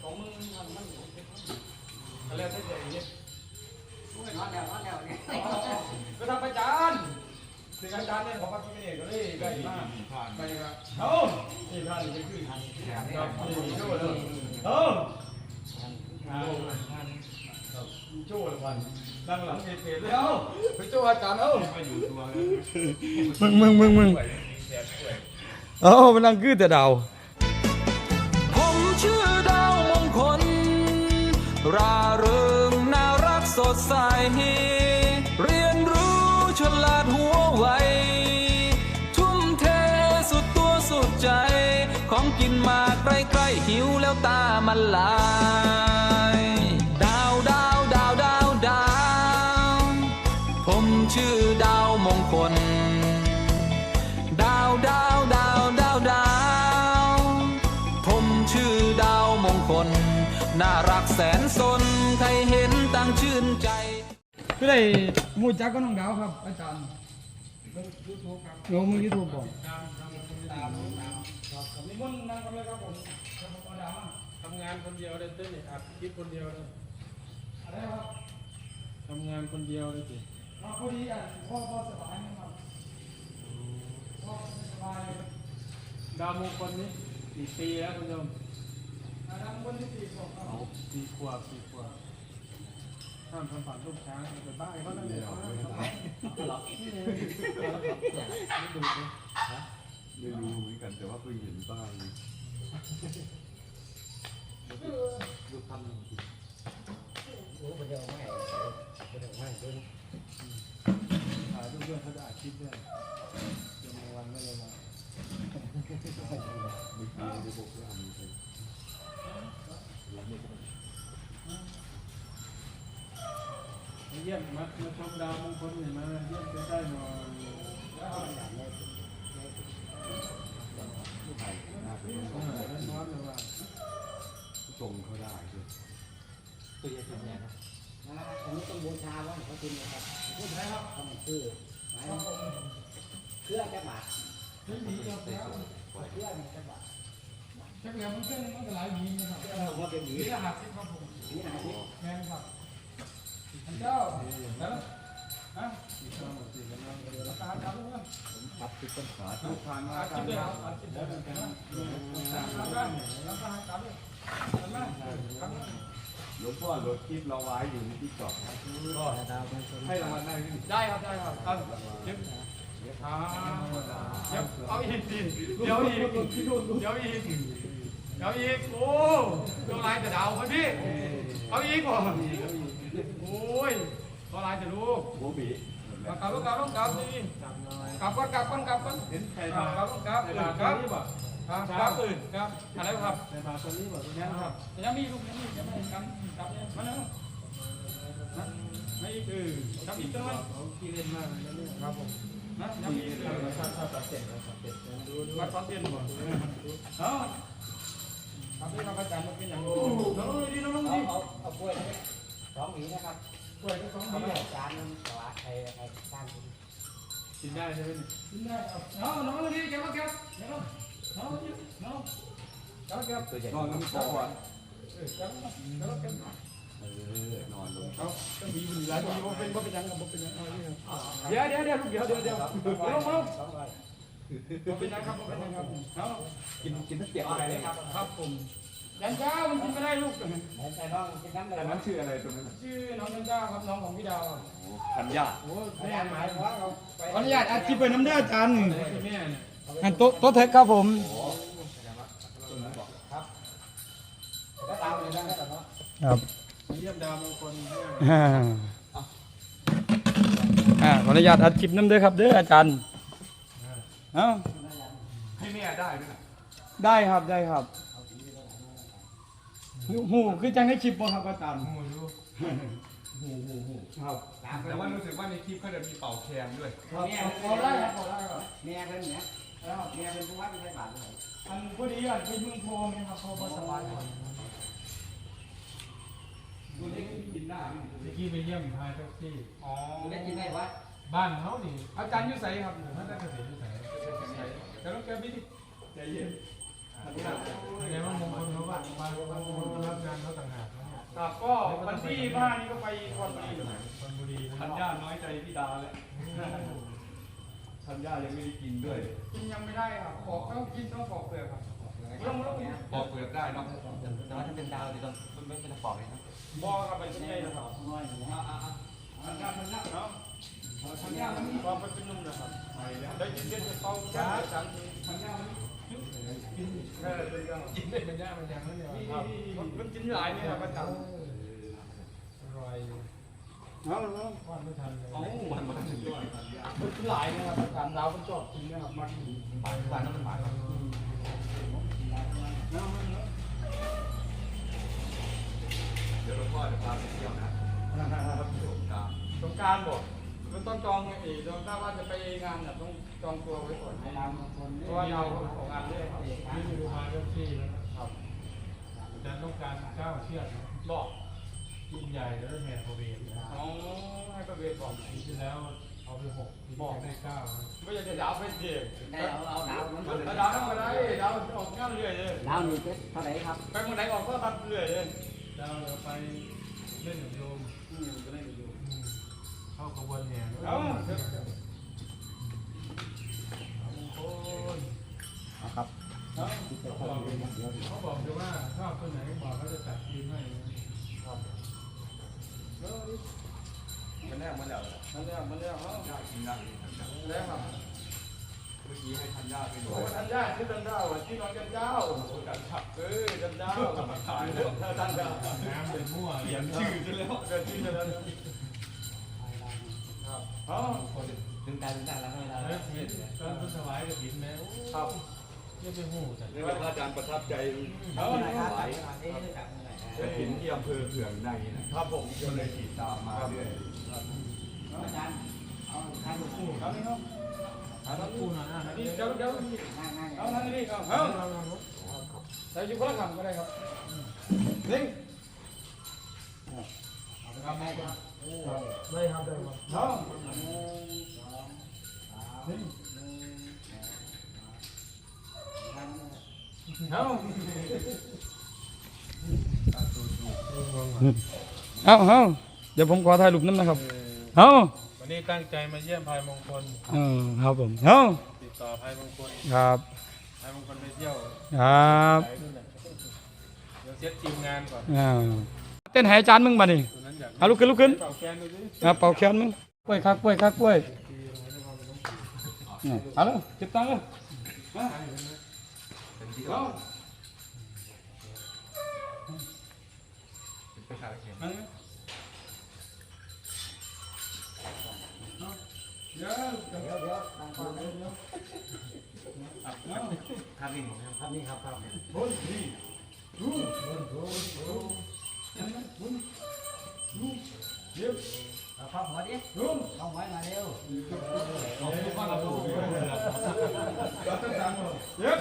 ของมึงมันมันก็แล้วแต่ใจเนี่ยนอนแล้วนอนแล้วเนี่ยก็ทำอาจารย์ถึงอาจารย์เนี่ยของพระพิฆเนศก็เลยได้มากไปครับเอ้านี่ท่านนี่คือครับนี่โจ้เลยเอ้าโจ้ละวันนั่งหลังเกศเลยเอ้าไปโจ้อาจารย์เอ้ามาอยู่ตัวมึงมึงมึงมึงเอ้ามันนั่งคือแต่ดาว ราเริงน่ารักสดใส เรียนรู้ฉลาดหัวไว ทุ่มเทสุดตัวสุดใจ ของกินมาใกล้ๆหิวแล้วตามันลา รักแสนสนใครเห็นต่างชื่นใจคือได้หูจักก็น้องดาวครับ อาจารย์ลงมือยูทูบบอกนิมนต์นั่งกันเลยครับผมครับผมดามาทำงานคนเดียวเลยเต้นนี่อัดคลิปคนเดียวเลยอะไรครับทำงานคนเดียวเลยสิมาพอดีอะพ่อพ่อสบายนะครับพ่อสบายดาวมงคลนี่สี่ปีแล้วคุณโยม เอาสี่ขวบสี่ขวบห้ามทำฝันลูกช้างไปบ้าไอ้เขานั่นเลยหรอกนี่เลยไม่ดูเลยไม่รู้เหมือนกันแต่ว่าเคยเห็นบ้างโอ้คนเดียวไม่คนเดียวไม่คนถ่ายรูปด้วยเขาจะอัดคลิด้วยเดี๋ยวมาวันไม่เลยมาเมื่อกี้ได้บอกว่ามีใคร เยี่ยมมามาชมดาวมงคลเนี่ยมาเยี่ยมใกล้หน่อยใครน่าจะร้อนร้อนเลยว่าทรงเขาได้ด้วยตัวใหญ่ตัวใหญ่ครับอันนี้ต้องบูชาว่าเขากินนะครับพูดได้ครับทำคือหมายเครื่องจะบาดเฮ้ยดีครับแล้วเครื่องจะบาด จักแล้วมันเครื่องมันก็หลายวีนะครับเครื่อว่าเป็นหนีนี่รหัสสิครับผมหนีอะไรนี่แม่นครับอันเจ้าแล้วฮะอีกครั้งหมดสี่กันแล้วเดี๋ยวราคาครับเพื่อนปัดติดต้นขาทุกทางมาอาทาชิงพเลยยาควรับอาชิพเลแล้วยเป็นกันราคาราคาครับอันนั้นครับหลวงพ่อรถคลิปเราไว้อยู่ในที่จอดดาวมันให้รางวัลได้ไหมได้ครับได้ครับเอาเก็บเดี๋ยวเอาอีกสิเดี๋ยวอีกเดี๋ยวอีก เดี๋ยวอีก โอ้เดี๋ยวลายแต่ดาวคนพี่ เอาอีกก่อนโอ้ยก็ลายแต่ลูกโบบีกลับกลับกลับกลับนี่กลับก่อนกลับก่อนกลับก่อนเห็นใครกลัมาบกลับกลับอื่นครับครับครับอื่นครับอะไรครับใครมาตอนนี้บอกยังครับยังมีลูกยังมียังไม่กันกลับเนี่ยมาเนาะนะไม่อีกเออครับอีกตัวเขาขี้เล่นมากเลยเนี่ยครับผมนะยังมีเออถ้าถ้าตัดเสร็จแล้วตัดเสร็จแล้วดูดูมาตอนเย็นบ่เอ้า ครับที่เราประจำมันเป็นอย่างนี้น้องดีน้องดีเอาเอากล้วยสองหวีนะครับกล้วยก็สองเขาดีไม่จานมันสวัสดิ์ใครใครสร้างกินกินได้ใช่ไหมกินได้ครับน้องน้องดีแกมาแกน้องน้องดีน้องแกแกตัวใหญ่นอนน้ำตกอะเออแกมาแกมาแกเออนอนลงเขาก็มีบุญหลายมีบ่เป็นบ่เป็นยังกับบ่เป็นยังเดี๋ยวเดี๋ยวเดี๋ยวเดี๋ยวเดี๋ยวเดี๋ยวลงมาลง สอบบ่เป็นยังครับบ่เป็นยังครับเอากินกินเปียกอะไรเลยครับครับผมยันเจ้ามันกินไม่ได้ลูกแต่น้องกินน้ำอะไรแต่นั้นชื่ออะไรตรงนั้นชื่อน้องยันเจ้าครับน้องของพี่ดาวธัญญาโอ้แม่หมายว่าเราขออนุญาตอาชีพไปน้ำเด้ออาจารย์คือแม่เนี่ยอันโต๊ะโต๊ะเทคครับผมครับเยี่ยมดาวมงคลอ่าขออนุญาตอัดคลิปน้ำเด้อครับเด้ออาจารย์ เอ้าให้แม่ได้ด้วยนะได้ครับได้ครับหูคือจังให้คลิปบ่ครับอาจารย์หูรู้หูหูหูครับ แต่ว่ารู้สึกว่าในคลิปเขาจะมีเป่าแคนด้วยครับพอได้ครับพอได้ครับแม่เพิ่นเนี่ยแล้วแม่เป็นผู้ว่าเป็นไทยบาทเลยอันพอดีอะเป็นมึงโทรไหมครับโทรบ่สบายก่อนดูนี่กินได้เมื่อกี้ไปเยี่ยมพายแท็กซี่อ๋อได้กินได้วะบ้านเขานี่อาจารย์อยู่ไสครับท่านได้เกษตรอยู่ไส แต่ต้องแกบิดใจเย็นไงว่ามงคลเขาว่าบางบางคนก็รับงานเขาต่างหากนะเนี่ยครับก็วันที่ห้านี้ก็ไปคอนบุรีชลบุรีนะธัญญาน้อยใจพี่ดาแล้วธัญญายังไม่ได้กินด้วยกินยังไม่ได้ครับออกต้องกินต้องปอกเปลือกครับต้องต้องปอกเปลือกได้เนาะแต่ว่าถ้าเป็นดาวจะต้องไม่เป็นปอกเลยนะบอกครับไปที่ไหนนะครับน้อยอยู่นะทำงานทำงานเนาะทำงานมัน ความเป็นนุ่มนะครับได้ยินเสียงเขาจ้าจังทำงานแค่เป็นยังกินได้เป็นยาเป็นยังนั่นเนี่ยครับมันกินหลายนี่ครับประจอร่อยำเอาเอาวาดไม่ทันเลยเอาวันมาถึงด้วยมันกินหลายนี่ครับประจำเราเป็นชอบกินนะครับมันปากปากน้ำมันหมายครับเดี๋ยวเราพ่อจะพาไปเที่ยวนะสงกานต์สงการบอก มันต้องจองเองจองถ้าว่าจะไปงานเนี่ยต้องจองตัวไว้ก่อนให้นามคนเพราะว่าเราของงานด้วยครับนี่มีลูกค้าเจ้าที่แล้วนะครับอาจารย์ต้องการเก้าเชือกนะบอกยิ่งใหญ่แล้วก็แห่พระเวทนะอ๋อให้ประเวทบอกปีที่แล้วเอาไปหกปีนี้ได้เก้านะไม่อยากจะดาวเป็นเด็กได้เอาเอาดาวมันถ้าดาวทำอะไรดาวออกงานเรื่อยเลยดาวนี่เป็นเท่าไหร่ครับไปเมื่อไหนออกก็ทำเรื่อยเลยดาวเราไปเล่นกับโยมอืมก็ได้อยู่อืม เข้าขบวนแห่ด้วยเอาโอ้ยครับเอ้าที่จะเข้าไปเดี๋ยวเขาบอกเลยว่าชอบคนไหนบอกเขาจะจัดทีมให้นะมันแน่มาแล้วมันแล้วมันแล้วเอ้าญาติกินได้ธัญญาแล้วครับเมื่อกี้ให้ธัญญาไปหน่อยท่านญาติที่ท่านเจ้าที่นอนกันเจ้าโอ้การขับเออท่านเจ้าขายเรื่องท่านเจ้าน้ำเป็นมั่วเปลี่ยนชื่อซะแล้วเกิดที่จะนั้นครับ เอ้าดึงตาดึงตาแล้วให้เราแล้วทีตอนพุทธวายกับถินแม่โอ้ครับไม่หูจัดเรียกว่าพระอาจารย์ประทับใจเอ้าไหนครับกระถินที่อำเภอเขื่องในนะครับผมก็เลยติดตามมาเรื่อยอาจารย์เอาใครมาพูดครับนี่ครับถ้าต้องพูดหน่อยนะนี่เดี๋ยวเดี๋ยวง่ายง่เอานั่นนี่ครับเอาใส่อยู่คนละคำก็ได้ครับนิ่งครับได้ครับได้ครับ ได้ครับเอาเอาเอาเอาเดี๋ยวผมขอถ่ายรูปน้ำนะครับเอาวันนี้ตั้งใจมาเยี่ยมภายมงคลเออครับผมเอาติดต่อภายมงคลครับภายมงคลไปเที่ยวครับไหนนู่นน่ะเดี๋ยวเซตทีมงานก่อนอ่าเต้นแหายจานมึงมานิเอาลุกขึ้นลุกขึ้นเอาเป่าแขนมึงกล้วยครับกล้วยครับกล้วยเอาเลยจ็บตังค์เลยเดี๋ยวเดี๋วเดี๋นี่ครับทำครับทำนี่ มาดิลุงเอาไว้มาเร็วเอาทุกคนเอาทุกคนเย็บ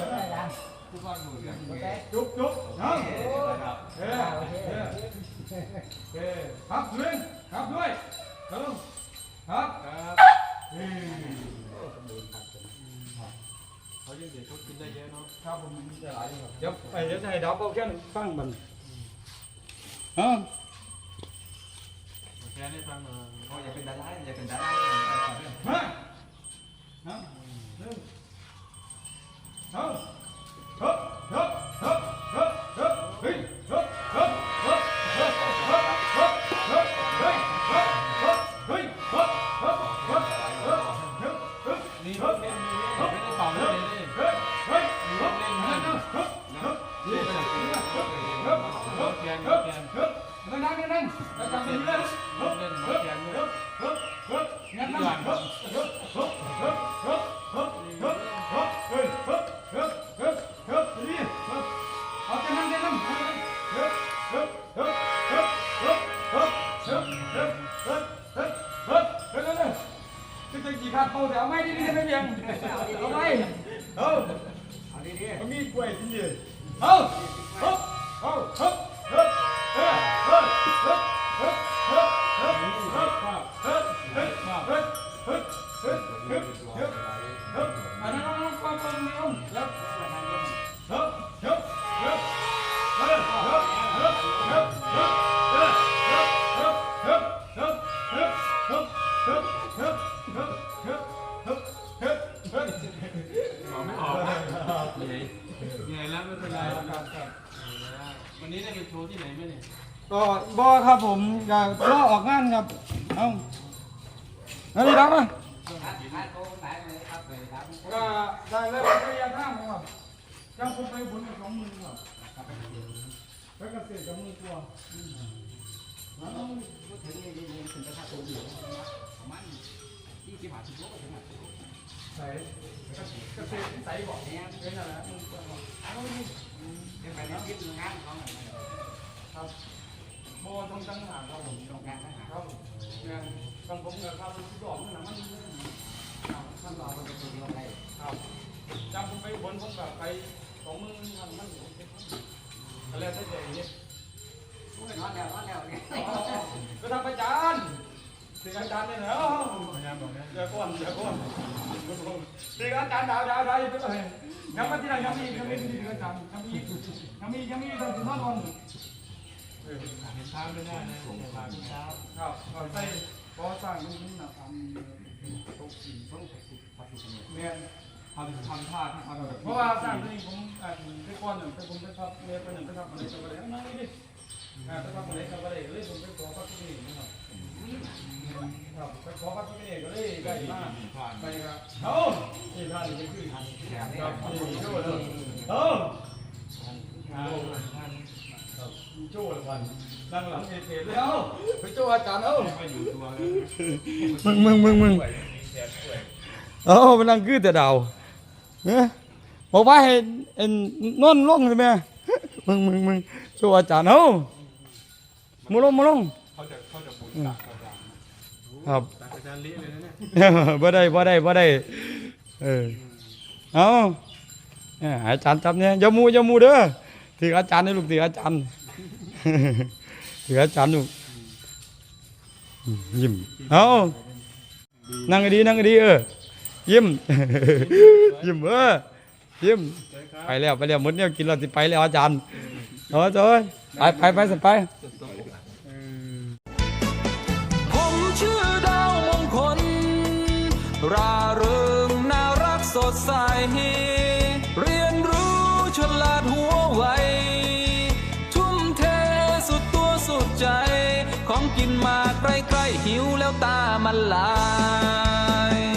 ทุกคนหมดเลยจุ๊บจุ๊บนั่งเฮ้เฮ้ครับด้วยครับด้วยครับครับเขาเยอะเดี๋ยวเขากินได้เยอะเนาะครับผมมีแต่หลายอย่างครับเดี๋ยวไปเดี๋ยวจะให้ดาวเบาแค่ฟังมันอ๋อ Jangan itu mau ya pindah lain, ya pindah lain. Hah? Hah? Hah? อันนั้นน้องๆฟังฟังไม่เอาแล้วเอาเอไม่ออกเหนื่อยเหนื่อยแล้วไม่เป็นไรครับวันนี้ได้ไปโชว์ที่ไหนไหมเนี่ยก็บอครับผมอยากรอออกงานครับ เอาอันนี้ครับอะ ก็ได้แล้วระยะทางครับจังผมไปบุญสองหมื่นครับไปเกษตรกับมือตัวพูดถึงนี่นี่ถึงจะค่าตัวอยู่ประมาณยี่สิบห้าสิบโลก็ถึงอะใส่เกษตรใส่บอกเนี่ยเป็นอะไรมือตัวเป็นไปแล้วยึดงานเขาหน่อยครับโบต้องตั้งหางครับผมตรงงานทหารครับงานต้องผมกับครับทุกดอกมันนะมัน ครับท่านเราเป็นตัวเดียวไปครับจำผมไปบนผมกับไปสองมือมันมันอะไรได้ใจเนี่ยนอนแล้วนอนแล้วเนี่ยก็ทำอาจารย์ถึงอาจารย์เนี่ยเนาะเดี๋ยวก่อนเดี๋ยวก่อนถึงอาจารย์ดาวดาวดาวอยู่ที่ไหนยังมาที่ไหนยังมียังมีถึงอาจารย์ยังมียังมียังมีตอนถึงนอนก่อนเห็นทางไม่ได้นะผมเช้าครับก็ใส่พอสร้างนี่นะทำ ตกสีต้องตกสีเนี่ยทำทำท่าทำแบบเพราะว่าสร้างนี่ผมอ่านไปก่อนหนึ่งไปผมไปทับเมียไปหนึ่งไปทับอะไรจะไปอะไรนั่งนี่ดิอ่าไปทับอะไรจะไปอะไรเลยผมไปขอพระที่นี่นะครับครับไปขอพระที่นี่ก็เลยได้มาผ่านไปครับเอานี่ท่านนี่คือครับนี่โจ้เลยเอาเอาครับโจ้เลยวัน นั่งหลังเอเทเลยเอาไปโจ้อาจารย์เอาไปอยู่ตัวมึงมึงมึงมึงเอ้ามันนั่งคือแต่ดาวเฮ้ยบอกว่าให้เอ็นนอนลงใช่ไหมมึงมึงมึงโจ้อาจารย์เอ้ามาลงมาลงเขาจะเขาจะบุญตักอาจารย์ครับตักอาจารย์เละเลยนะเนี่ยบ่ได้บ่ได้บ่ได้เออเอาเนี่ยอาจารย์จับเนี่ยอย่ามูอย่ามูเด้อถืออาจารย์นี่ลูกถืออาจารย์ ถืออาจารย์ลูกอืมยิ้มเอานั่งดีๆนั่งดีๆเออยิ้มยิ้มเออยิ้มไปแล้วไปแล้วหมดเนี่ยกินแล้วสิไปแล้วอาจารย์เอาเจ้ยไปไปไปสิไป ใจ ของกินมาใกล้ๆหิวแล้วตามันลาย